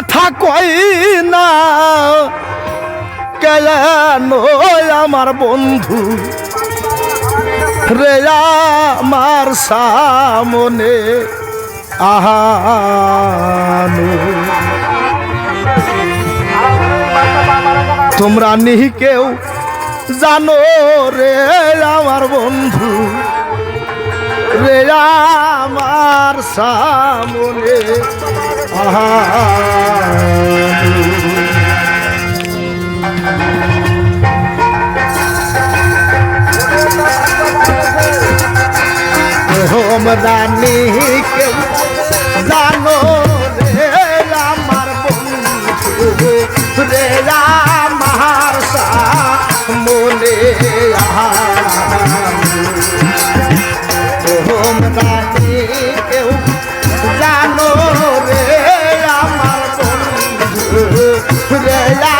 কথা কই না? কেন আমার বন্ধু? রে আমার সামনে আহানো। তোমরা নিহি কেউ জানো রে আমার বন্ধু? রে আমার সামনে আহানো তোমরা নিহি রে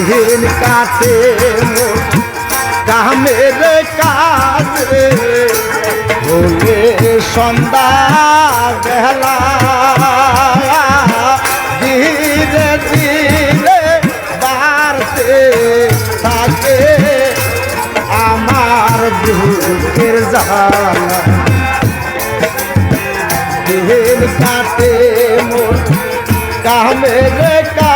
তোমরা কেউ জানো রে আমার বন্ধু রে আমার সামনে দিন কাটে কামের কাজে বলে সন্ধ্যা বেলা ধীরে ধীরে বাড়তে থাকে আমার দুঃখের জ্বালা। দিন কাটে মোর কামের কাজে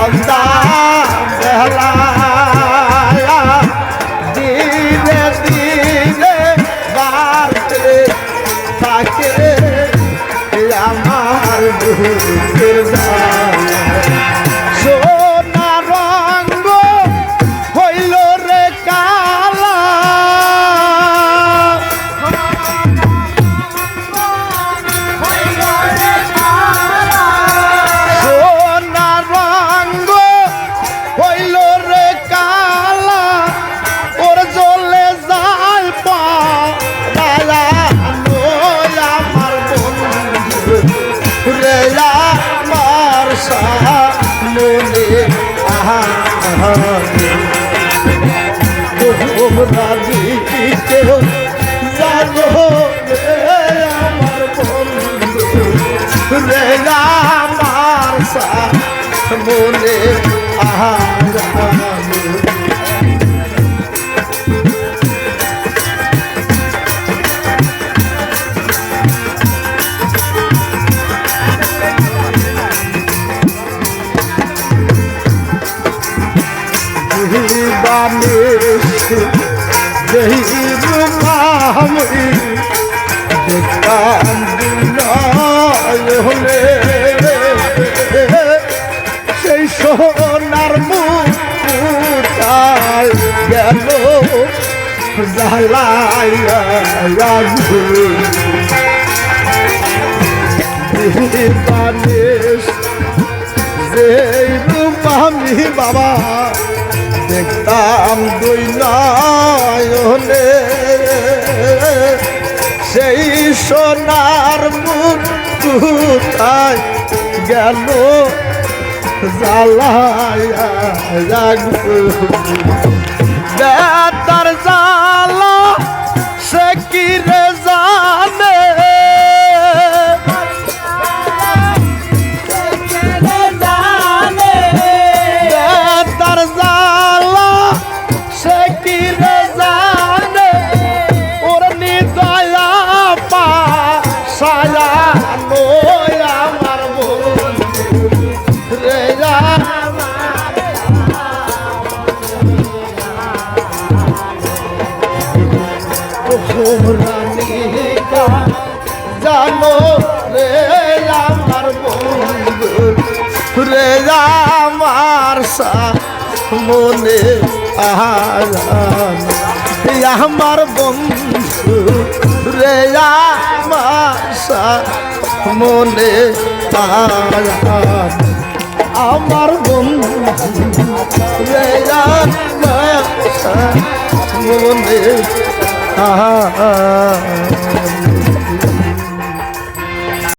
সন্ধ্যা বেলা দিনে দিনে বাড়তে থাকে আমার বুকের। আহা তোমরা কেউ জানো আমার বন্ধু রে আমার সামনে আহা বানিস যেই রূপামি দেখতাম বিনয় হলে সেই সোনার মুকুটায় গেল রূপামি বাবা দেখতাম দুই নয়নে। সেই সোনার মুকুটায় গেল? জ্বালায় বেতার গেলো রে আমার বন্ধু, রে আমার মনে আমার বন্ধু, রে আমার মনে আমার বন্ধু, রে মনে আহা